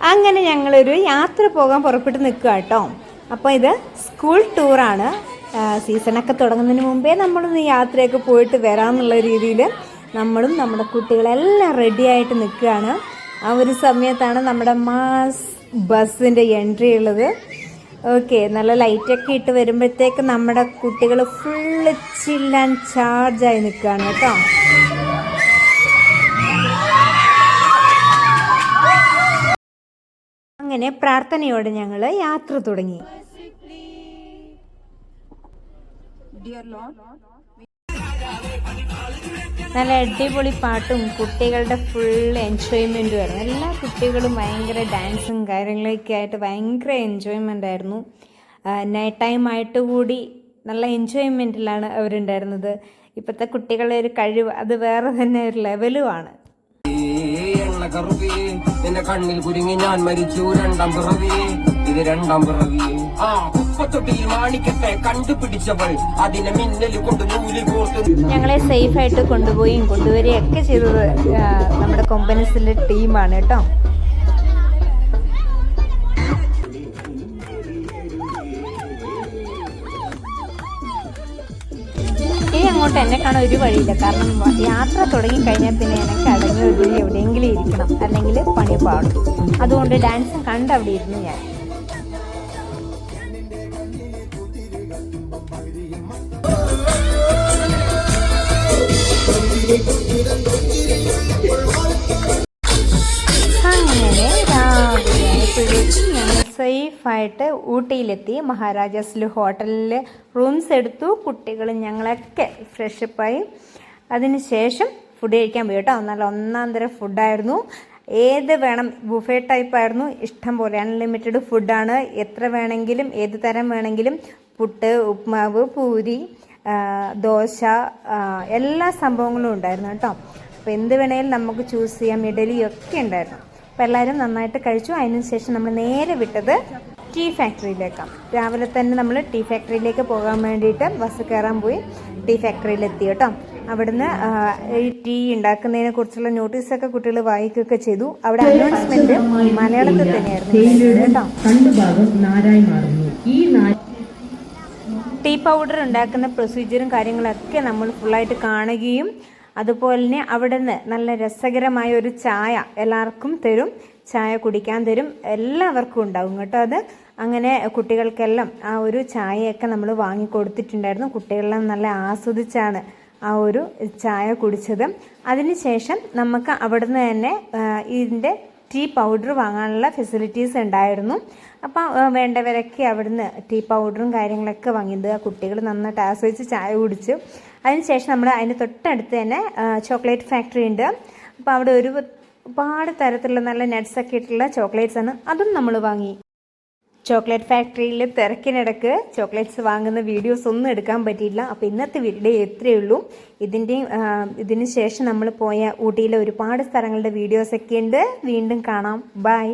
അങ്ങനെ ഞങ്ങളൊരു യാത്ര പോകാൻ പുറപ്പെട്ട് നിൽക്കുക കേട്ടോ. അപ്പോൾ ഇത് സ്കൂൾ ടൂറാണ് സീസണൊക്കെ തുടങ്ങുന്നതിന് മുമ്പേ നമ്മളൊന്ന് യാത്രയൊക്കെ പോയിട്ട് വരാമെന്നുള്ള രീതിയിൽ നമ്മളും നമ്മുടെ കുട്ടികളെല്ലാം റെഡി ആയിട്ട് നിൽക്കുകയാണ്. ആ ഒരു സമയത്താണ് നമ്മുടെ മാസ് ബസ്സിന്റെ എൻട്രി ഉള്ളത്. ഓക്കെ നല്ല ലൈറ്റൊക്കെ ഇട്ട് വരുമ്പോഴത്തേക്ക് നമ്മുടെ കുട്ടികൾ ഫുള്ള് ചില്ലാൻ ചാർജായി നിൽക്കുകയാണ് കേട്ടോ. അങ്ങനെ പ്രാർത്ഥനയോടെ ഞങ്ങൾ യാത്ര തുടങ്ങി. നല്ല അടിപൊളി പാട്ടും കുട്ടികളുടെ ഫുൾ എൻജോയ്മെന്റും ആയിരുന്നു. എല്ലാ കുട്ടികളും ഭയങ്കര ഡാൻസും കാര്യങ്ങളൊക്കെ ആയിട്ട് ഭയങ്കര എൻജോയ്മെന്റ് ആയിരുന്നു. നൈറ്റ് ടൈം ആയിട്ട് കൂടി നല്ല എൻജോയ്മെന്റിലാണ് അവരുണ്ടായിരുന്നത്. ഇപ്പോഴത്തെ കുട്ടികളുടെ ഒരു കഴിവ് അത് വേറെ തന്നെ ഒരു ലെവലുമാണ് കറുവി. നിന്റെ കണ്ണിൽ കുരുങ്ങി ഞാൻ മരിച്ചു രണ്ടാം പിറവി. ഇത് രണ്ടാം പിറവി. ആ കുപ്പത്തൊട്ടിയിൽ മാണിക്കത്തെ കണ്ടുപിടിച്ചവൾ അതിനെ മിന്നൽ കൊണ്ട് നൂലി കോർത്ത് ഞങ്ങളെ സേഫ് ആയിട്ട് കൊണ്ടുപോയി കൊണ്ടുവരികയൊക്കെ ചെയ്തത് നമ്മുടെ കൊമ്പനസിലെ ടീമാണ് കേട്ടോ. അങ്ങോട്ട് എന്നെ കാണാൻ ഒരു വഴിയില്ല. കാരണം യാത്ര തുടങ്ങി കഴിഞ്ഞാൽ പിന്നെ എനിക്ക് അടങ്ങി ഒതുങ്ങി എവിടെയെങ്കിലും ഇരിക്കണം. അല്ലെങ്കിൽ പണി പാടും. അതുകൊണ്ട് ഡാൻസ് കണ്ട് അവിടെ ഇരുന്നു ഞാൻ. അങ്ങനെ സേഫായിട്ട് ഊട്ടിയിലെത്തി. മഹാരാജാസിൽ ഹോട്ടലിൽ റൂംസ് എടുത്തു. കുട്ടികൾ ഞങ്ങളൊക്കെ ഫ്രഷപ്പായി അതിനുശേഷം ഫുഡ് കഴിക്കാൻ പോയി കേട്ടോ. നല്ല ഒന്നാം തരം ഫുഡായിരുന്നു ഏത് വേണം? ബുഫേ ടൈപ്പായിരുന്നു ഇഷ്ടം പോലെ അൺലിമിറ്റഡ് ഫുഡാണ് എത്ര വേണമെങ്കിലും ഏത് തരം വേണമെങ്കിലും പുട്ട് ഉപ്മാവ് പൂരി ദോശ എല്ലാ സംഭവങ്ങളും ഉണ്ടായിരുന്നു കേട്ടോ. അപ്പോൾ എന്ത് വേണേലും നമുക്ക് ചൂസ് ചെയ്യാം. ഇഡലിയൊക്കെ ഉണ്ടായിരുന്നു. അപ്പോൾ എല്ലാവരും നന്നായിട്ട് കഴിച്ചു. അതിനുശേഷം നമ്മൾ നേരെ വിട്ടത് ടീ ഫാക്ടറിയിലേക്കാണ് രാവിലെ തന്നെ നമ്മൾ ടീ ഫാക്ടറിയിലേക്ക് പോകാൻ വേണ്ടിയിട്ട് ബസ് കയറാൻ പോയി. ടീ ഫാക്ടറിയിലെത്തി കേട്ടോ. അവിടുന്ന് ഈ ടീ ഉണ്ടാക്കുന്നതിനെ കുറിച്ചുള്ള നോട്ടീസൊക്കെ കുട്ടികൾ വായിക്കുകയൊക്കെ ചെയ്തു. അവിടെ അനൗൺസ്മെന്റ് മലയാളത്തിൽ തന്നെയായിരുന്നു. കേട്ടോ ടീ പൗഡർ ഉണ്ടാക്കുന്ന പ്രൊസീജിയറും കാര്യങ്ങളൊക്കെ നമ്മൾ ഫുള്ളായിട്ട് കാണുകയും അതുപോലെ തന്നെ അവിടെ നിന്ന് നല്ല രസകരമായ ഒരു ചായ എല്ലാവർക്കും തരും. ചായ കുടിക്കാൻ തരും. എല്ലാവർക്കും ഉണ്ടാവും കേട്ടോ അത്. അങ്ങനെ കുട്ടികൾക്കെല്ലാം ആ ഒരു ചായയൊക്കെ നമ്മൾ വാങ്ങിക്കൊടുത്തിട്ടുണ്ടായിരുന്നു. കുട്ടികളെല്ലാം നല്ല ആസ്വദിച്ചാണ് ആ ഒരു ചായ കുടിച്ചത്. അതിനുശേഷം നമുക്ക് അവിടുന്ന് തന്നെ ഇതിന്റെ ടീ പൗഡർ വാങ്ങാനുള്ള ഫെസിലിറ്റീസ് ഉണ്ടായിരുന്നു. അപ്പോൾ വേണ്ടവരൊക്കെ അവിടുന്ന് ടീ പൗഡറും കാര്യങ്ങളൊക്കെ വാങ്ങിയത്. കുട്ടികൾ നന്നായിട്ട് ആസ്വദിച്ച് ചായ കുടിച്ചു. അതിനുശേഷം നമ്മൾ അതിന് തൊട്ടടുത്ത് തന്നെ ചോക്ലേറ്റ് ഫാക്ടറി ഉണ്ട്. അപ്പോൾ അവിടെ ഒരു ഒരുപാട് തരത്തിലുള്ള നല്ല ഒക്കെ ഇട്ടുള്ള ചോക്ലേറ്റ്സ് ആണ്. അതും നമ്മൾ വാങ്ങി. ചോക്ലേറ്റ് ഫാക്ടറിയിൽ തിരക്കിനിടക്ക് ചോക്ലേറ്റ്സ് വാങ്ങുന്ന വീഡിയോസ് ഒന്നും എടുക്കാൻ പറ്റിയില്ല അപ്പോൾ ഇന്നത്തെ വീഡിയോ എത്രയേ ഉള്ളൂ. ഇതിന്റെയും ഇതിന് ശേഷം നമ്മൾ പോയ ഊട്ടിയിലെ ഒരുപാട് സ്ഥലങ്ങളുടെ വീഡിയോസൊക്കെ ഉണ്ട്. വീണ്ടും കാണാം. ബൈ.